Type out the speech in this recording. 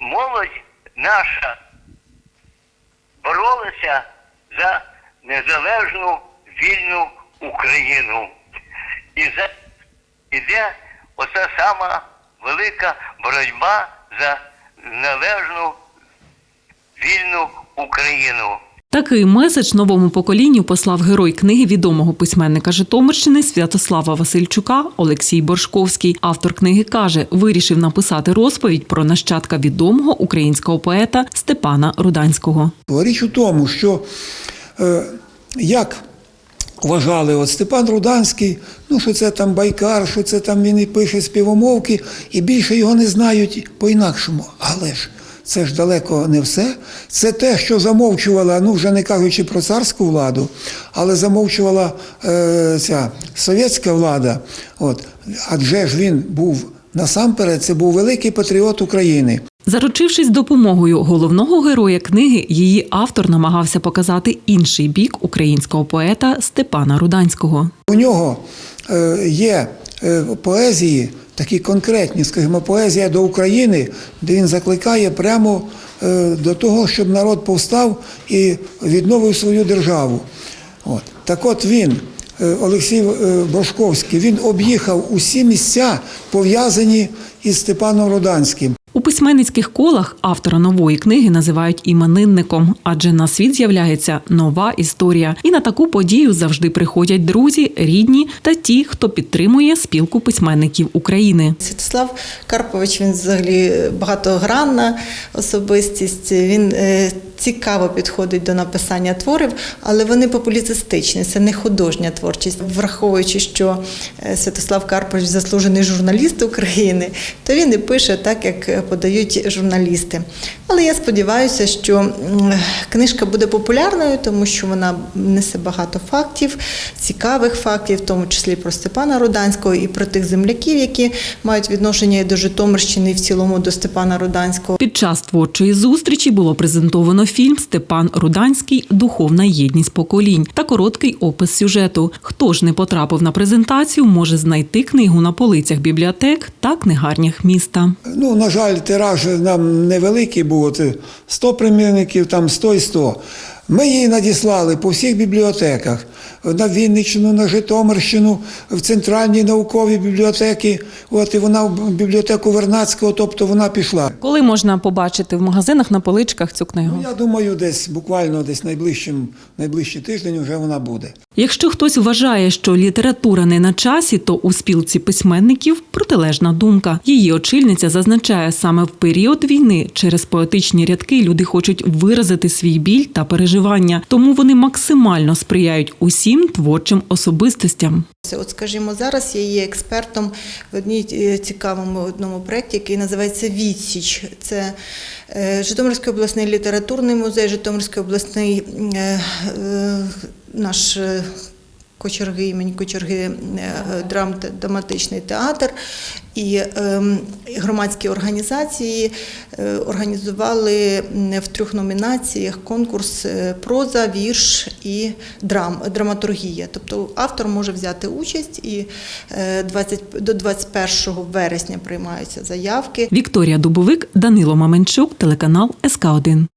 молодь наша боролася за незалежну вільну Україну. І за іде оця сама велика боротьба за належну вільну Україну. Такий меседж новому поколінню послав герой книги відомого письменника Житомирщини Святослава Васильчука Олексій Боршковський. Автор книги каже, вирішив написати розповідь про нащадка відомого українського поета Степана Руданського. Річ у тому, що е, як вважали от Степан Руданський, ну що це там байкар, що це там він і пише співомовки, і більше його не знають по-інакшому. Але ж це ж далеко не все. Це те, що замовчувала, ну вже не кажучи про царську владу, але замовчувала е, ця совєтська влада. От. Адже ж він був насамперед, це був великий патріот України. Заручившись допомогою головного героя книги, її автор намагався показати інший бік українського поета Степана Руданського. У нього е, є поезії, такі конкретні, скажімо, поезія до України, де він закликає прямо е, до того, щоб народ повстав і відновив свою державу. От. Так от він, е, Олексій Бошковський він об'їхав усі місця, пов'язані із Степаном Руданським. Письменницьких колах автора нової книги називають іменинником, адже на світ з'являється нова історія. І на таку подію завжди приходять друзі, рідні та ті, хто підтримує спілку письменників України. Святослав Карпович він взагалі багатогранна особистість. Він е, цікаво підходить до написання творів, але вони популіцистичні, це не художня творчість. Враховуючи, що е, Святослав Карпович заслужений журналіст України, то він і пише так, як подають журналісти. Але я сподіваюся, що книжка буде популярною, тому що вона несе багато фактів, цікавих фактів, в тому числі про Степана Руданського і про тих земляків, які мають відношення і до Житомирщини, і в цілому до Степана Руданського. Під час творчої зустрічі було презентовано фільм Степан Руданський Духовна єдність поколінь та короткий опис сюжету. Хто ж не потрапив на презентацію, може знайти книгу на полицях бібліотек та книгарнях міста. Ну, на жаль, тираж нам невеликий був, от 100 примірників, там 100 і 100. Ми її надіслали по всіх бібліотеках. На Вінниччину, на Житомирщину, в центральні наукові бібліотеки. От і вона в бібліотеку Вернадського, тобто вона пішла. Коли можна побачити в магазинах на поличках цю книгу? Ну, я думаю, десь буквально десь найближчим, найближчий тиждень вже вона буде. Якщо хтось вважає, що література не на часі, то у спілці письменників протилежна думка. Її очільниця зазначає, саме в період війни через поетичні рядки люди хочуть виразити свій біль та переживання, тому вони максимально сприяють усім творчим особистостям. От, скажімо, зараз я є експертом в одній е, цікавому одному проєкті, який називається Відсіч. Це е, Житомирський обласний літературний музей, Житомирський обласний е, наш. Кочерги імені Кочерги е, драм драматичний театр і ем, громадські організації е, організували в трьох номінаціях конкурс е, проза, вірш і драм, драматургія. Тобто автор може взяти участь і е, 20, до 21 вересня приймаються заявки. Вікторія Дубовик, Данило Маменчук, телеканал СК 1